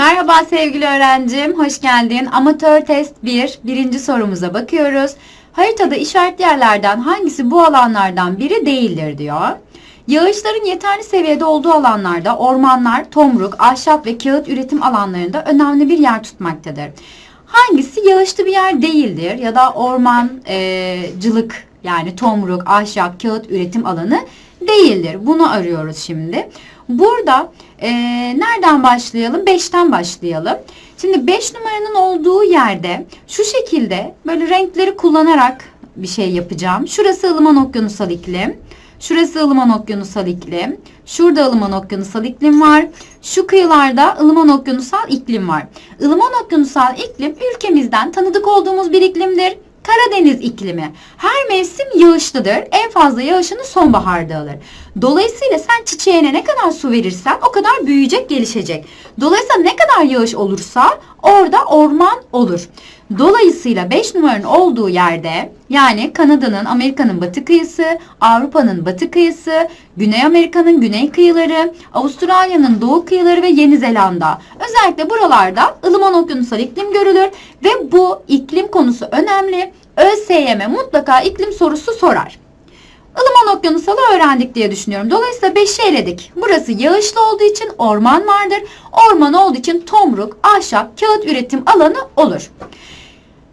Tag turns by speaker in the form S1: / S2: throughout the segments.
S1: Merhaba sevgili öğrencim, hoş geldin. Amatör test 1, birinci sorumuza bakıyoruz. Haritada işaretli yerlerden hangisi bu alanlardan biri değildir diyor. Yağışların yeterli seviyede olduğu alanlarda ormanlar, tomruk, ahşap ve kağıt üretim alanlarında önemli bir yer tutmaktadır. Hangisi yağışlı bir yer değildir ya da ormancılık yani tomruk, ahşap, kağıt üretim alanı değildir. Bunu arıyoruz şimdi. Burada e, nereden başlayalım? 5'ten başlayalım. Şimdi 5 numaranın olduğu yerde şu şekilde böyle renkleri kullanarak bir şey yapacağım. Şurası ılıman okyanusal iklim. Şurası ılıman okyanusal iklim. Şurada ılıman okyanusal iklim var. Şu kıyılarda ılıman okyanusal iklim var. Ilıman okyanusal iklim ülkemizden tanıdık olduğumuz bir iklimdir. Karadeniz iklimi. Her mevsim yağışlıdır. En fazla yağışını sonbaharda alır. Dolayısıyla sen çiçeğine ne kadar su verirsen o kadar büyüyecek, gelişecek. Dolayısıyla ne kadar yağış olursa orada orman olur. Dolayısıyla 5 numaranın olduğu yerde yani Kanada'nın, Amerika'nın batı kıyısı, Avrupa'nın batı kıyısı, Güney Amerika'nın güney kıyıları, Avustralya'nın doğu kıyıları ve Yeni Zelanda. Özellikle buralarda ılıman okyanusal iklim görülür ve bu iklim konusu önemli. ÖSYM mutlaka iklim sorusu sorar. Ilıman okyanusalı öğrendik diye düşünüyorum. Dolayısıyla 5'i eledik. Burası yağışlı olduğu için orman vardır. Orman olduğu için tomruk, ahşap, kağıt üretim alanı olur.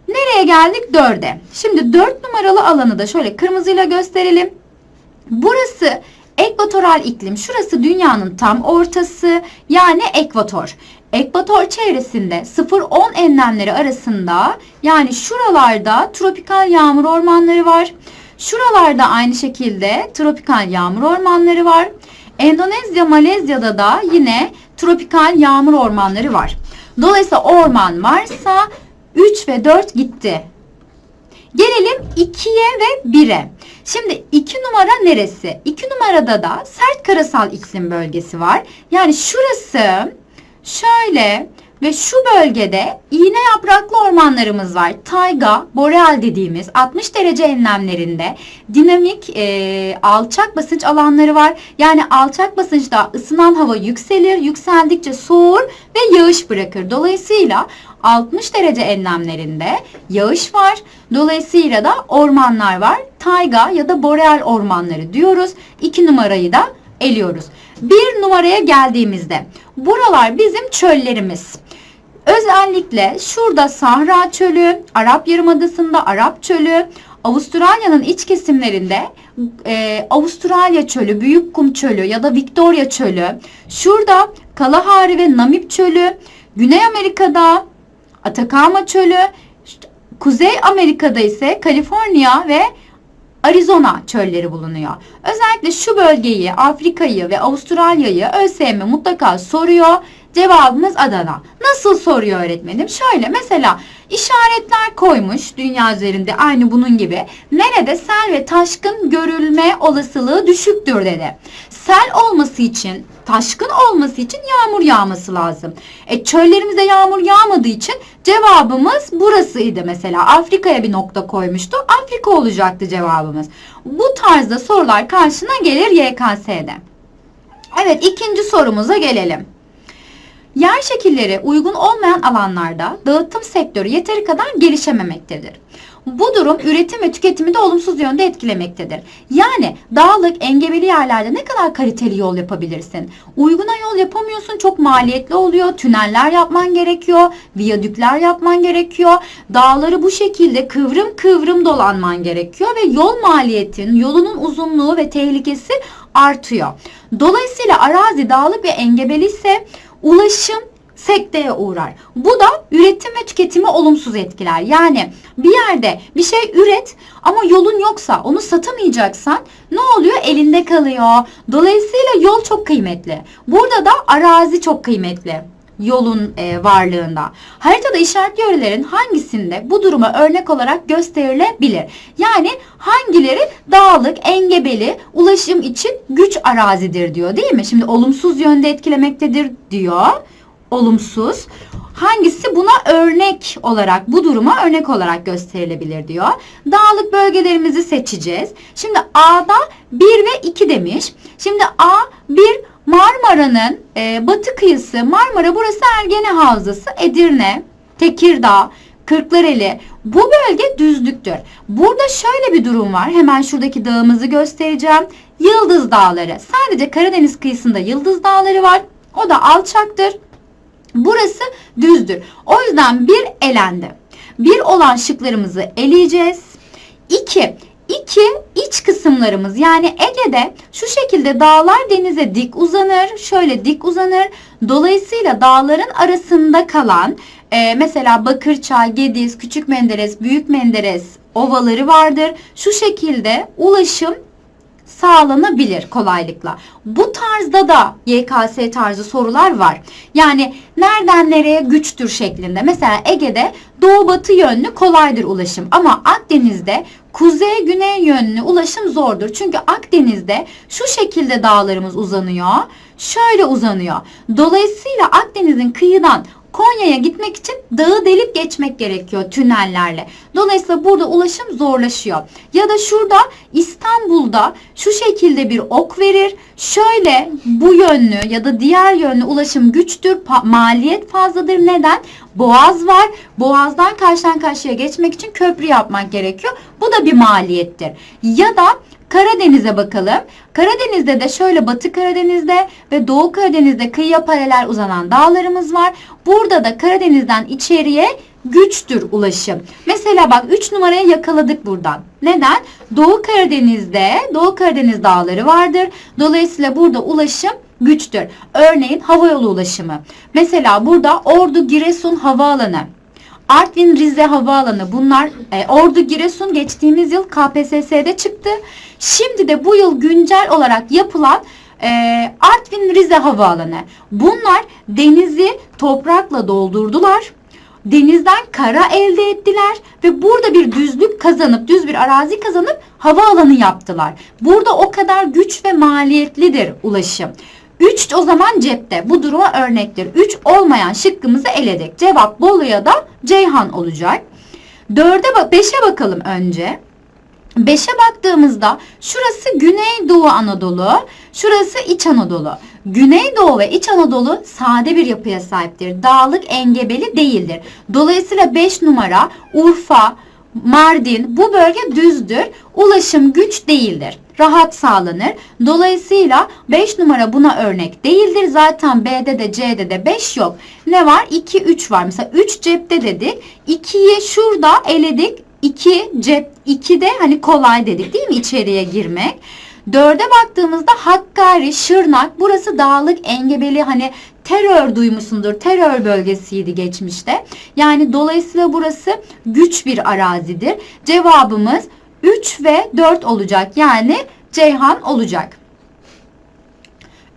S1: Nereye geldik? 4'e. Şimdi 4 numaralı alanı da şöyle kırmızıyla gösterelim. Burası ekvatoral iklim. Şurası dünyanın tam ortası yani ekvator. Ekvator çevresinde 0-10 enlemleri arasında yani şuralarda tropikal yağmur ormanları var. Şuralarda aynı şekilde tropikal yağmur ormanları var. Endonezya, Malezya'da da yine tropikal yağmur ormanları var. Dolayısıyla orman varsa 3 ve 4 gitti. Gelelim 2'ye ve 1'e. Şimdi 2 numara neresi? 2 numarada da sert karasal iklim bölgesi var. Yani şurası şöyle ve şu bölgede iğne yapraklı ormanlarımız var. Tayga, boreal dediğimiz 60 derece enlemlerinde dinamik e, alçak basınç alanları var. Yani alçak basınçta ısınan hava yükselir, yükseldikçe soğur ve yağış bırakır. Dolayısıyla 60 derece enlemlerinde yağış var. Dolayısıyla da ormanlar var. Tayga ya da boreal ormanları diyoruz. 2 numarayı da eliyoruz. Bir numaraya geldiğimizde buralar bizim çöllerimiz. Özellikle şurada Sahra Çölü, Arap Yarımadası'nda Arap Çölü, Avustralya'nın iç kesimlerinde e, Avustralya Çölü, Büyük Kum Çölü ya da Victoria Çölü, şurada Kalahari ve Namib Çölü, Güney Amerika'da Atakama Çölü, Kuzey Amerika'da ise Kaliforniya ve Arizona çölleri bulunuyor. Özellikle şu bölgeyi, Afrika'yı ve Avustralya'yı ÖSYM mutlaka soruyor. Cevabımız Adana. Nasıl soruyor öğretmenim? Şöyle mesela işaretler koymuş dünya üzerinde aynı bunun gibi. Nerede sel ve taşkın görülme olasılığı düşüktür dedi. Sel olması için, taşkın olması için yağmur yağması lazım. E çöllerimizde yağmur yağmadığı için cevabımız burasıydı mesela. Afrika'ya bir nokta koymuştu. Afrika olacaktı cevabımız. Bu tarzda sorular karşına gelir YKS'de. Evet ikinci sorumuza gelelim. Yer şekilleri uygun olmayan alanlarda dağıtım sektörü yeteri kadar gelişememektedir. Bu durum üretim ve tüketimi de olumsuz yönde etkilemektedir. Yani dağlık, engebeli yerlerde ne kadar kaliteli yol yapabilirsin? Uyguna yol yapamıyorsun, çok maliyetli oluyor. Tüneller yapman gerekiyor, viyadükler yapman gerekiyor. Dağları bu şekilde kıvrım kıvrım dolanman gerekiyor ve yol maliyetin, yolunun uzunluğu ve tehlikesi artıyor. Dolayısıyla arazi dağlık ve engebeli ise ulaşım sekteye uğrar. Bu da üretim ve tüketimi olumsuz etkiler. Yani bir yerde bir şey üret ama yolun yoksa onu satamayacaksan ne oluyor? Elinde kalıyor. Dolayısıyla yol çok kıymetli. Burada da arazi çok kıymetli yolun e, varlığında. Haritada işaretli yörelerin hangisinde bu duruma örnek olarak gösterilebilir? Yani hangileri dağlık, engebeli, ulaşım için güç arazidir diyor değil mi? Şimdi olumsuz yönde etkilemektedir diyor. Olumsuz. Hangisi buna örnek olarak, bu duruma örnek olarak gösterilebilir diyor. Dağlık bölgelerimizi seçeceğiz. Şimdi A'da 1 ve 2 demiş. Şimdi A 1 Marmara'nın e, batı kıyısı, Marmara burası Ergene Havzası, Edirne, Tekirdağ, Kırklareli. Bu bölge düzlüktür. Burada şöyle bir durum var. Hemen şuradaki dağımızı göstereceğim. Yıldız Dağları. Sadece Karadeniz kıyısında Yıldız Dağları var. O da alçaktır. Burası düzdür. O yüzden bir elendi. Bir olan şıklarımızı eleyeceğiz. İki, iki iç kısımlarımız yani Ege'de şu şekilde dağlar denize dik uzanır. Şöyle dik uzanır. Dolayısıyla dağların arasında kalan e, mesela Bakırçay, Gediz, Küçük Menderes, Büyük Menderes ovaları vardır. Şu şekilde ulaşım sağlanabilir kolaylıkla. Bu tarzda da YKS tarzı sorular var. Yani nereden nereye güçtür şeklinde. Mesela Ege'de doğu batı yönlü kolaydır ulaşım ama Akdeniz'de kuzey güney yönlü ulaşım zordur. Çünkü Akdeniz'de şu şekilde dağlarımız uzanıyor. Şöyle uzanıyor. Dolayısıyla Akdeniz'in kıyıdan Konya'ya gitmek için dağı delip geçmek gerekiyor tünellerle. Dolayısıyla burada ulaşım zorlaşıyor. Ya da şurada İstanbul'da şu şekilde bir ok verir. Şöyle bu yönlü ya da diğer yönlü ulaşım güçtür. maliyet fazladır. Neden? Boğaz var. Boğazdan karşıdan karşıya geçmek için köprü yapmak gerekiyor. Bu da bir maliyettir. Ya da Karadeniz'e bakalım. Karadeniz'de de şöyle Batı Karadeniz'de ve Doğu Karadeniz'de kıyıya paralel uzanan dağlarımız var. Burada da Karadeniz'den içeriye güçtür ulaşım. Mesela bak 3 numaraya yakaladık buradan. Neden? Doğu Karadeniz'de Doğu Karadeniz dağları vardır. Dolayısıyla burada ulaşım güçtür. Örneğin havayolu ulaşımı. Mesela burada Ordu Giresun Havaalanı. Artvin Rize Havaalanı bunlar e, Ordu Giresun geçtiğimiz yıl KPSS'de çıktı. Şimdi de bu yıl güncel olarak yapılan e, Artvin Rize Havaalanı. Bunlar denizi toprakla doldurdular. Denizden kara elde ettiler ve burada bir düzlük kazanıp düz bir arazi kazanıp havaalanı yaptılar. Burada o kadar güç ve maliyetlidir ulaşım. 3 o zaman cepte. Bu duruma örnektir. 3 olmayan şıkkımızı eledik. Cevap Bolu'ya da Ceyhan olacak. 4'e bak 5'e bakalım önce. 5'e baktığımızda şurası Güneydoğu Anadolu, şurası İç Anadolu. Güneydoğu ve İç Anadolu sade bir yapıya sahiptir. Dağlık engebeli değildir. Dolayısıyla 5 numara Urfa, Mardin bu bölge düzdür. Ulaşım güç değildir. Rahat sağlanır. Dolayısıyla 5 numara buna örnek değildir. Zaten B'de de C'de de 5 yok. Ne var? 2, 3 var. Mesela 3 cepte dedik. 2'yi şurada eledik. 2 cep 2 de hani kolay dedik değil mi içeriye girmek. Dörde baktığımızda Hakkari, Şırnak burası dağlık engebeli hani terör duymuşsundur. Terör bölgesiydi geçmişte. Yani dolayısıyla burası güç bir arazidir. Cevabımız 3 ve 4 olacak. Yani Ceyhan olacak.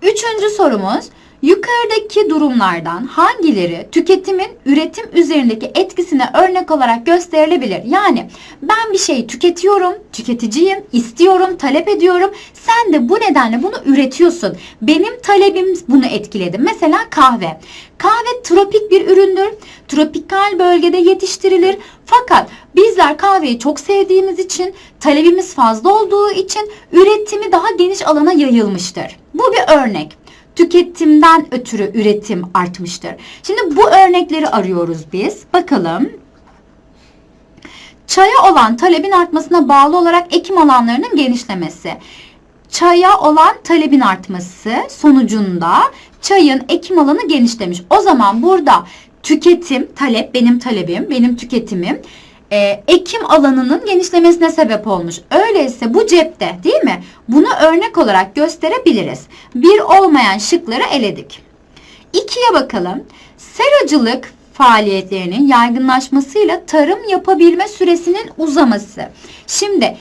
S1: Üçüncü sorumuz. Yukarıdaki durumlardan hangileri tüketimin üretim üzerindeki etkisine örnek olarak gösterilebilir? Yani ben bir şeyi tüketiyorum, tüketiciyim, istiyorum, talep ediyorum. Sen de bu nedenle bunu üretiyorsun. Benim talebim bunu etkiledi. Mesela kahve. Kahve tropik bir üründür. Tropikal bölgede yetiştirilir. Fakat bizler kahveyi çok sevdiğimiz için, talebimiz fazla olduğu için üretimi daha geniş alana yayılmıştır. Bu bir örnek tüketimden ötürü üretim artmıştır. Şimdi bu örnekleri arıyoruz biz. Bakalım. Çaya olan talebin artmasına bağlı olarak ekim alanlarının genişlemesi. Çaya olan talebin artması sonucunda çayın ekim alanı genişlemiş. O zaman burada tüketim, talep benim talebim, benim tüketimim e, ekim alanının genişlemesine sebep olmuş. Öyleyse bu cepte değil mi? Bunu örnek olarak gösterebiliriz. Bir olmayan şıkları eledik. İkiye bakalım. Seracılık faaliyetlerinin yaygınlaşmasıyla tarım yapabilme süresinin uzaması. Şimdi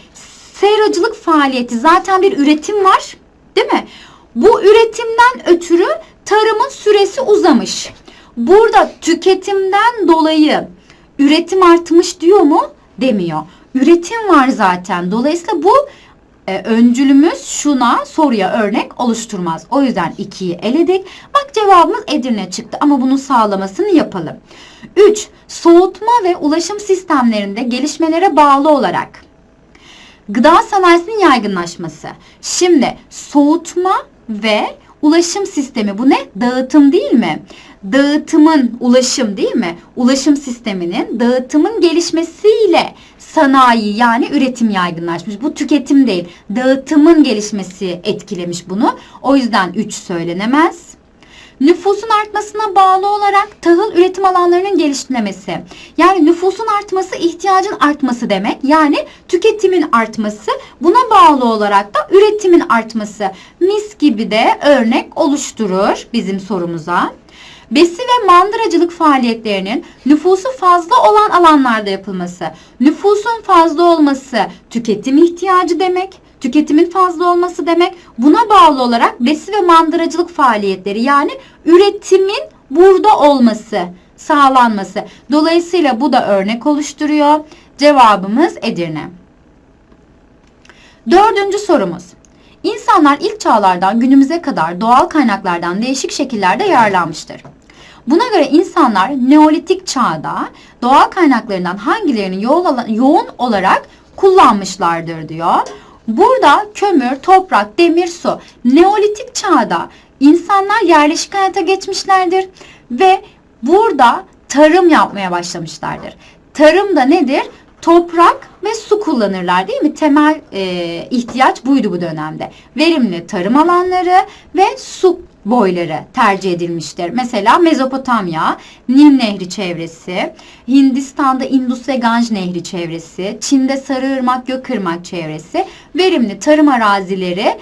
S1: seracılık faaliyeti zaten bir üretim var değil mi? Bu üretimden ötürü tarımın süresi uzamış. Burada tüketimden dolayı üretim artmış diyor mu? Demiyor. Üretim var zaten. Dolayısıyla bu e, öncülümüz şuna soruya örnek oluşturmaz. O yüzden 2'yi eledik. Bak cevabımız Edirne çıktı ama bunun sağlamasını yapalım. 3. Soğutma ve ulaşım sistemlerinde gelişmelere bağlı olarak gıda sanayisinin yaygınlaşması. Şimdi soğutma ve ulaşım sistemi. Bu ne? Dağıtım değil mi? Dağıtımın ulaşım değil mi? Ulaşım sisteminin dağıtımın gelişmesiyle sanayi yani üretim yaygınlaşmış. Bu tüketim değil. Dağıtımın gelişmesi etkilemiş bunu. O yüzden 3 söylenemez. Nüfusun artmasına bağlı olarak tahıl üretim alanlarının gelişmesi. Yani nüfusun artması ihtiyacın artması demek. Yani tüketimin artması buna bağlı olarak da üretimin artması. Mis gibi de örnek oluşturur bizim sorumuza. Besi ve mandıracılık faaliyetlerinin nüfusu fazla olan alanlarda yapılması. Nüfusun fazla olması tüketim ihtiyacı demek tüketimin fazla olması demek. Buna bağlı olarak besi ve mandıracılık faaliyetleri yani üretimin burada olması, sağlanması. Dolayısıyla bu da örnek oluşturuyor. Cevabımız Edirne. Dördüncü sorumuz. İnsanlar ilk çağlardan günümüze kadar doğal kaynaklardan değişik şekillerde yararlanmıştır. Buna göre insanlar Neolitik çağda doğal kaynaklarından hangilerini yoğun olarak kullanmışlardır diyor. Burada kömür, toprak, demir, su. Neolitik çağda insanlar yerleşik hayata geçmişlerdir ve burada tarım yapmaya başlamışlardır. Tarım da nedir? Toprak ve su kullanırlar değil mi? Temel e, ihtiyaç buydu bu dönemde. Verimli tarım alanları ve su boyları tercih edilmiştir. Mesela Mezopotamya, Nil Nehri çevresi, Hindistan'da Indus ve Ganj Nehri çevresi, Çin'de Sarıırmak, Gökırmak çevresi verimli tarım arazileri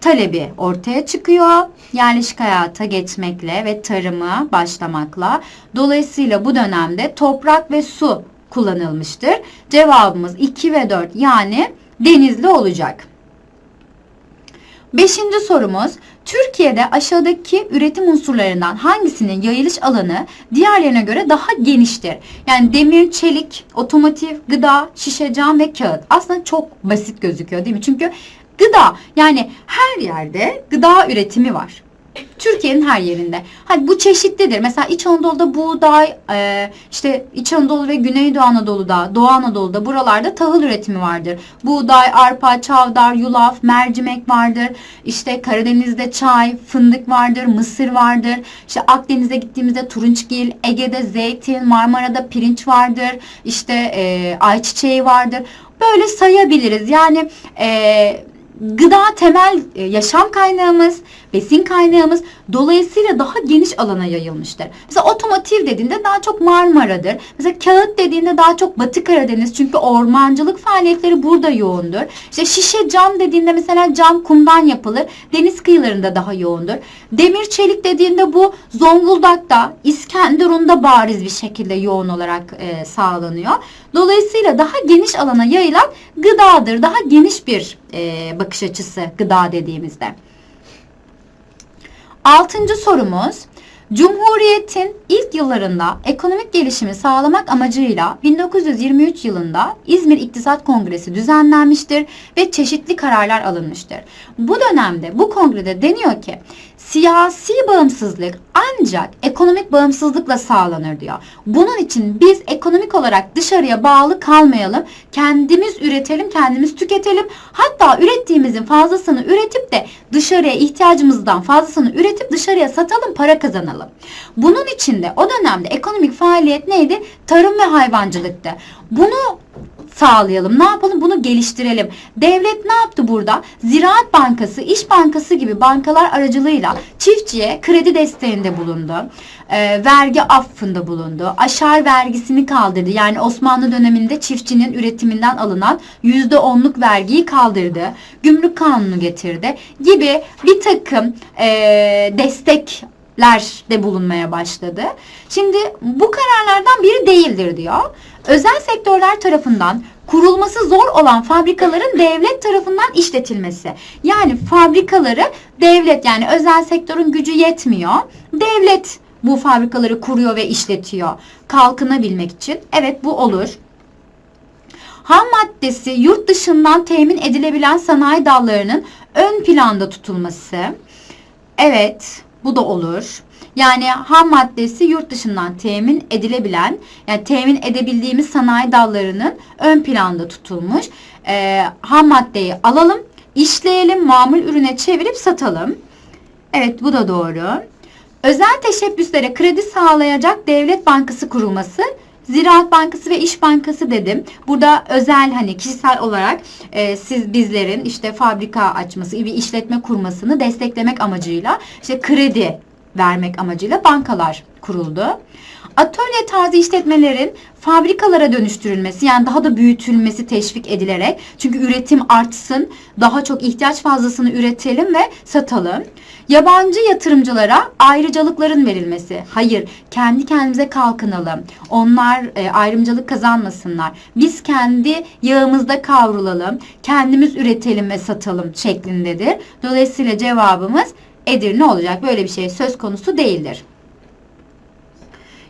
S1: talebi ortaya çıkıyor. Yerleşik hayata geçmekle ve tarımı başlamakla. Dolayısıyla bu dönemde toprak ve su kullanılmıştır. Cevabımız 2 ve 4 yani denizli olacak. Beşinci sorumuz Türkiye'de aşağıdaki üretim unsurlarından hangisinin yayılış alanı diğerlerine göre daha geniştir? Yani demir, çelik, otomotiv, gıda, şişe, cam ve kağıt. Aslında çok basit gözüküyor değil mi? Çünkü gıda yani her yerde gıda üretimi var. Türkiye'nin her yerinde. Hadi bu çeşitlidir. Mesela İç Anadolu'da buğday, e, işte İç Anadolu ve Güneydoğu Anadolu'da, Doğu Anadolu'da buralarda tahıl üretimi vardır. Buğday, arpa, çavdar, yulaf, mercimek vardır. İşte Karadeniz'de çay, fındık vardır, mısır vardır. İşte Akdeniz'e gittiğimizde turunçgil, Ege'de zeytin, Marmara'da pirinç vardır. İşte e, ayçiçeği vardır. Böyle sayabiliriz. Yani e, gıda temel e, yaşam kaynağımız, besin kaynağımız dolayısıyla daha geniş alana yayılmıştır. Mesela otomotiv dediğinde daha çok Marmara'dır. Mesela kağıt dediğinde daha çok Batı Karadeniz çünkü ormancılık faaliyetleri burada yoğundur. İşte şişe cam dediğinde mesela cam kumdan yapılır. Deniz kıyılarında daha yoğundur. Demir çelik dediğinde bu Zonguldak'ta, İskenderun'da bariz bir şekilde yoğun olarak e, sağlanıyor. Dolayısıyla daha geniş alana yayılan gıdadır. Daha geniş bir e, bakış açısı gıda dediğimizde. Altıncı sorumuz. Cumhuriyetin ilk yıllarında ekonomik gelişimi sağlamak amacıyla 1923 yılında İzmir İktisat Kongresi düzenlenmiştir ve çeşitli kararlar alınmıştır. Bu dönemde bu kongrede deniyor ki siyasi bağımsızlık ancak ekonomik bağımsızlıkla sağlanır diyor. Bunun için biz ekonomik olarak dışarıya bağlı kalmayalım. Kendimiz üretelim, kendimiz tüketelim. Hatta ürettiğimizin fazlasını üretip de dışarıya ihtiyacımızdan fazlasını üretip dışarıya satalım, para kazanalım. Bunun için de o dönemde ekonomik faaliyet neydi? Tarım ve hayvancılıktı. Bunu sağlayalım. Ne yapalım? Bunu geliştirelim. Devlet ne yaptı burada? Ziraat Bankası, İş Bankası gibi bankalar aracılığıyla çiftçiye kredi desteğinde bulundu. E, vergi affında bulundu. Aşar vergisini kaldırdı. Yani Osmanlı döneminde çiftçinin üretiminden alınan %10'luk vergiyi kaldırdı. Gümrük kanunu getirdi gibi bir takım e, destek de bulunmaya başladı. Şimdi bu kararlardan biri değildir diyor. Özel sektörler tarafından kurulması zor olan fabrikaların devlet tarafından işletilmesi. Yani fabrikaları devlet yani özel sektörün gücü yetmiyor. Devlet bu fabrikaları kuruyor ve işletiyor. Kalkınabilmek için. Evet bu olur. Ham maddesi yurt dışından temin edilebilen sanayi dallarının ön planda tutulması. Evet, bu da olur. Yani ham maddesi yurt dışından temin edilebilen, yani temin edebildiğimiz sanayi dallarının ön planda tutulmuş. E, ham maddeyi alalım, işleyelim, mamul ürüne çevirip satalım. Evet bu da doğru. Özel teşebbüslere kredi sağlayacak devlet bankası kurulması Ziraat Bankası ve İş Bankası dedim. Burada özel hani kişisel olarak e, siz bizlerin işte fabrika açması, bir işletme kurmasını desteklemek amacıyla işte kredi vermek amacıyla bankalar kuruldu. Atölye tarzı işletmelerin fabrikalara dönüştürülmesi yani daha da büyütülmesi teşvik edilerek çünkü üretim artsın, daha çok ihtiyaç fazlasını üretelim ve satalım. Yabancı yatırımcılara ayrıcalıkların verilmesi. Hayır, kendi kendimize kalkınalım. Onlar e, ayrımcılık kazanmasınlar. Biz kendi yağımızda kavrulalım, kendimiz üretelim ve satalım şeklindedir. Dolayısıyla cevabımız Edirne olacak. Böyle bir şey söz konusu değildir.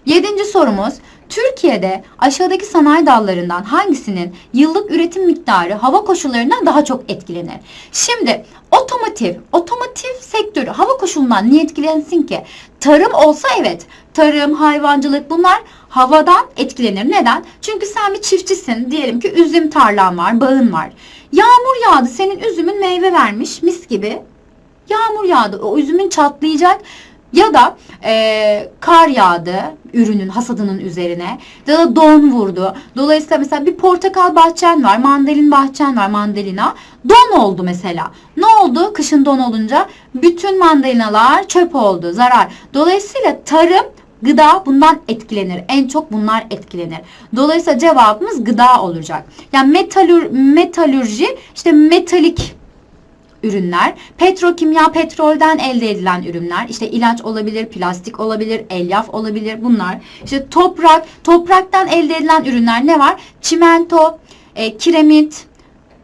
S1: Yedinci sorumuz. Türkiye'de aşağıdaki sanayi dallarından hangisinin yıllık üretim miktarı hava koşullarından daha çok etkilenir? Şimdi otomotiv, otomotiv sektörü hava koşulundan niye etkilensin ki? Tarım olsa evet, tarım, hayvancılık bunlar havadan etkilenir. Neden? Çünkü sen bir çiftçisin. Diyelim ki üzüm tarlan var, bağın var. Yağmur yağdı, senin üzümün meyve vermiş mis gibi. Yağmur yağdı, o üzümün çatlayacak. Ya da e, kar yağdı ürünün hasadının üzerine ya da don vurdu. Dolayısıyla mesela bir portakal bahçen var, mandalin bahçen var, mandalina. Don oldu mesela. Ne oldu? Kışın don olunca bütün mandalinalar çöp oldu, zarar. Dolayısıyla tarım Gıda bundan etkilenir. En çok bunlar etkilenir. Dolayısıyla cevabımız gıda olacak. Yani metalür, metalürji işte metalik ürünler, petrokimya petrolden elde edilen ürünler, işte ilaç olabilir, plastik olabilir, elyaf olabilir bunlar. İşte toprak, topraktan elde edilen ürünler ne var? Çimento, e, kiremit,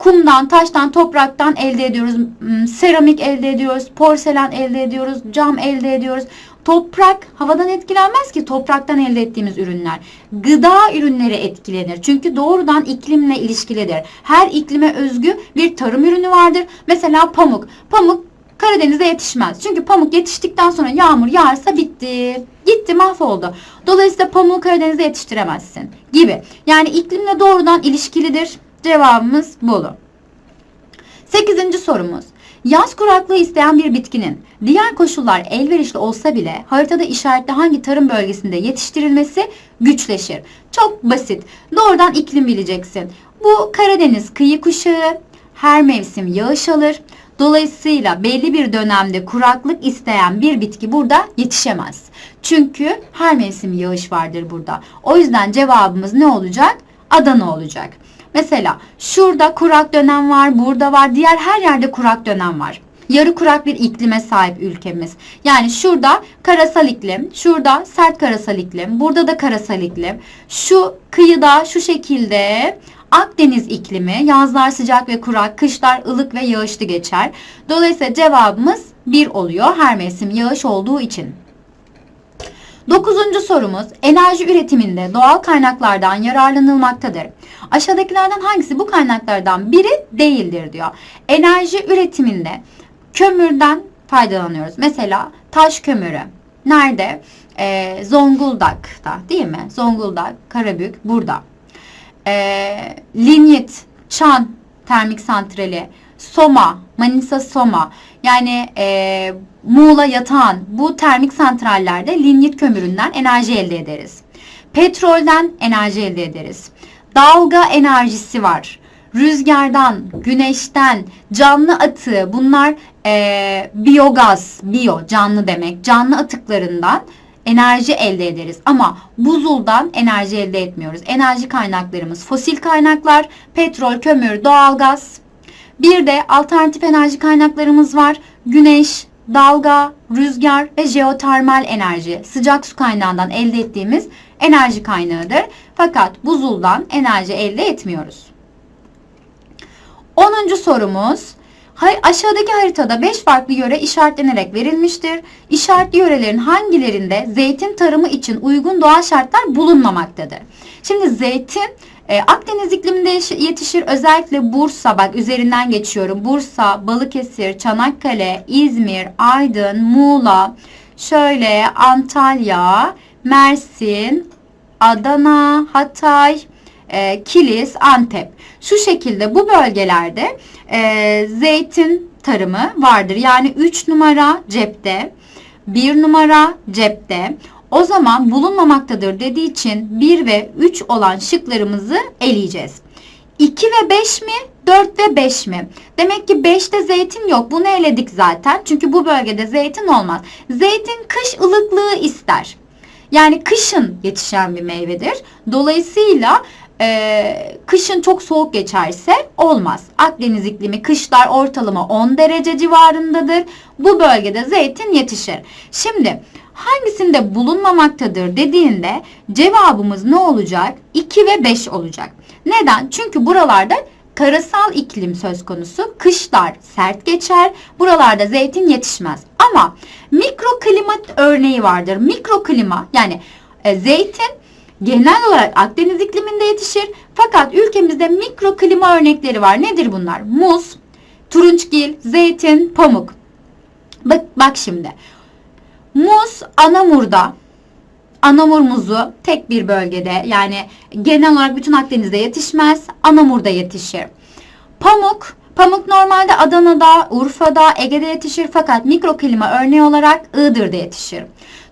S1: kumdan, taştan, topraktan elde ediyoruz. Hmm, Seramik elde ediyoruz, porselen elde ediyoruz, cam elde ediyoruz. Toprak havadan etkilenmez ki topraktan elde ettiğimiz ürünler. Gıda ürünleri etkilenir. Çünkü doğrudan iklimle ilişkilidir. Her iklime özgü bir tarım ürünü vardır. Mesela pamuk. Pamuk Karadeniz'de yetişmez. Çünkü pamuk yetiştikten sonra yağmur yağarsa bitti. Gitti mahvoldu. Dolayısıyla pamuğu Karadeniz'de yetiştiremezsin gibi. Yani iklimle doğrudan ilişkilidir. Cevabımız Bolu. Sekizinci sorumuz. Yaz kuraklığı isteyen bir bitkinin diğer koşullar elverişli olsa bile haritada işaretli hangi tarım bölgesinde yetiştirilmesi güçleşir. Çok basit. Doğrudan iklim bileceksin. Bu Karadeniz kıyı kuşağı her mevsim yağış alır. Dolayısıyla belli bir dönemde kuraklık isteyen bir bitki burada yetişemez. Çünkü her mevsim yağış vardır burada. O yüzden cevabımız ne olacak? Adana olacak. Mesela şurada kurak dönem var, burada var, diğer her yerde kurak dönem var. Yarı kurak bir iklime sahip ülkemiz. Yani şurada karasal iklim, şurada sert karasal iklim, burada da karasal iklim. Şu kıyıda şu şekilde Akdeniz iklimi, yazlar sıcak ve kurak, kışlar ılık ve yağışlı geçer. Dolayısıyla cevabımız 1 oluyor her mevsim yağış olduğu için. Dokuzuncu sorumuz enerji üretiminde doğal kaynaklardan yararlanılmaktadır. Aşağıdakilerden hangisi bu kaynaklardan biri değildir diyor. Enerji üretiminde kömürden faydalanıyoruz. Mesela taş kömürü. Nerede? Ee, Zonguldak'ta değil mi? Zonguldak, Karabük burada. Ee, linyit, Çan termik santrali, Soma, Manisa Soma yani e, Muğla Yatağan bu termik santrallerde linyit kömüründen enerji elde ederiz. Petrolden enerji elde ederiz. Dalga enerjisi var. Rüzgardan, güneşten, canlı atığı bunlar e, biyogaz, biyo canlı demek. Canlı atıklarından enerji elde ederiz. Ama buzuldan enerji elde etmiyoruz. Enerji kaynaklarımız fosil kaynaklar, petrol, kömür, doğalgaz. Bir de alternatif enerji kaynaklarımız var. Güneş, dalga, rüzgar ve jeotermal enerji. Sıcak su kaynağından elde ettiğimiz enerji kaynağıdır. Fakat buzuldan enerji elde etmiyoruz. 10. sorumuz. Aşağıdaki haritada 5 farklı yöre işaretlenerek verilmiştir. İşaretli yörelerin hangilerinde zeytin tarımı için uygun doğal şartlar bulunmamaktadır? Şimdi zeytin e, Akdeniz ikliminde yetişir. Özellikle Bursa, bak üzerinden geçiyorum. Bursa, Balıkesir, Çanakkale, İzmir, Aydın, Muğla, şöyle Antalya, Mersin, Adana, Hatay, e, Kilis, Antep. Şu şekilde bu bölgelerde e, zeytin tarımı vardır. Yani 3 numara cepte, 1 numara cepte. O zaman bulunmamaktadır dediği için 1 ve 3 olan şıklarımızı eleyeceğiz. 2 ve 5 mi? 4 ve 5 mi? Demek ki 5'te zeytin yok. Bunu eledik zaten. Çünkü bu bölgede zeytin olmaz. Zeytin kış ılıklığı ister. Yani kışın yetişen bir meyvedir. Dolayısıyla e, kışın çok soğuk geçerse olmaz. Akdeniz iklimi kışlar ortalama 10 derece civarındadır. Bu bölgede zeytin yetişir. Şimdi hangisinde bulunmamaktadır dediğinde cevabımız ne olacak? 2 ve 5 olacak. Neden? Çünkü buralarda karasal iklim söz konusu. Kışlar sert geçer. Buralarda zeytin yetişmez. Ama mikroklima örneği vardır. Mikroklima yani e, zeytin genel olarak Akdeniz ikliminde yetişir. Fakat ülkemizde mikroklima örnekleri var. Nedir bunlar? Muz, turunçgil, zeytin, pamuk. Bak, bak şimdi. Muz Anamur'da Anamur muzu tek bir bölgede yani genel olarak bütün Akdeniz'de yetişmez. Anamur'da yetişir. Pamuk Pamuk normalde Adana'da, Urfa'da, Ege'de yetişir fakat mikroklima örneği olarak Iğdır'da yetişir.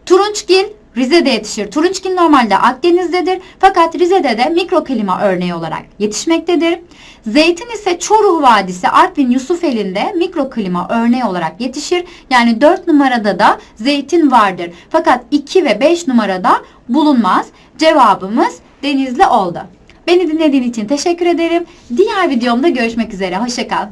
S1: Turunçgil Rize'de yetişir. Turunçgil normalde Akdeniz'dedir fakat Rize'de de mikroklima örneği olarak yetişmektedir. Zeytin ise Çoruh Vadisi Artvin Yusufeli'nde mikroklima örneği olarak yetişir. Yani 4 numarada da zeytin vardır. Fakat 2 ve 5 numarada bulunmaz. Cevabımız Denizli oldu. Beni dinlediğin için teşekkür ederim. Diğer videomda görüşmek üzere. Hoşçakal.